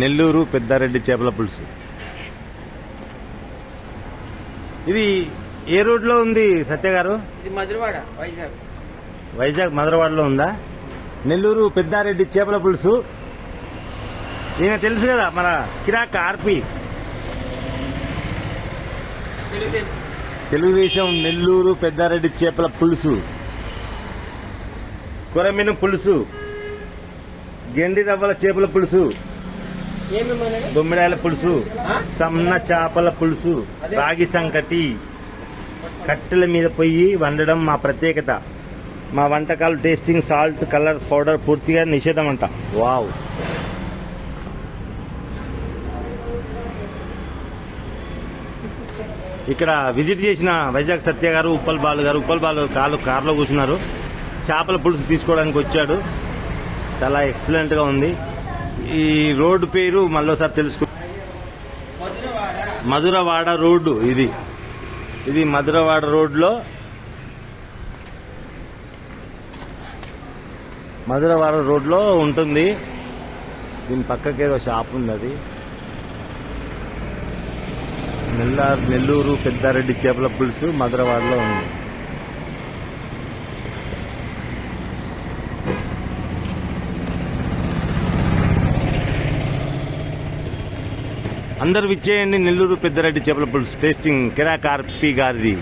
నెల్లూరు పెద్దారెడ్డి చేపల పులుసు. ఇది ఏ రోడ్లో ఉంది సత్య గారు? ఇది మధురవాడ వైజాగ్. వైజాగ్ మదరవాడలో ఉందా? నెల్లూరు పెద్దారెడ్డి చేపల పులుసు. ఈయన తెలుసు కదా మన కిరాక్ ఆర్పి. తెలుగుదేశం నెల్లూరు పెద్దారెడ్డి చేపల పులుసు. కొరమిను పులుసు. గెండి రవ్వల చేపల పులుసు? బొమ్మిడాయల పులుసు? సన్న చేపల పులుసు. రాగి సంకటి. కట్టెల మీద పొయ్యి వండడం మా ప్రత్యేకత. మా వంటకాలు టేస్టింగ్ సాల్ట్ కలర్ పౌడర్ పూర్తిగా నిషేధం అంట. వావ్. ఇక్కడ విజిట్ చేసిన వైజాగ్ సత్య గారు ఉప్పల్ బాలు గారు ఉప్పల్ బాలు కాలు కారులో కూర్చున్నారు. చేపల పులుసు తీసుకోవడానికి వచ్చాడు. చాలా ఎక్సలెంట్గా ఉంది. ఈ రోడ్డు పేరు మళ్ళీసారి తెలుసుకు మధురవాడ రోడ్డు ఇది. ఇది మధురవాడ రోడ్లో మధురవాడ రోడ్లో ఉంటుంది. దీని పక్కకి ఏదో షాప్ ఉంది అది. నెల్లారు నెల్లూరు పెద్దారెడ్డి చేపల పులుసు మధురవాడలో ఉంది. అందరు విచ్చేయండి నెల్లూరు పెద్దరెడ్డి చేపల పులుసు టేస్టింగ్ కిరాక్ గారిది.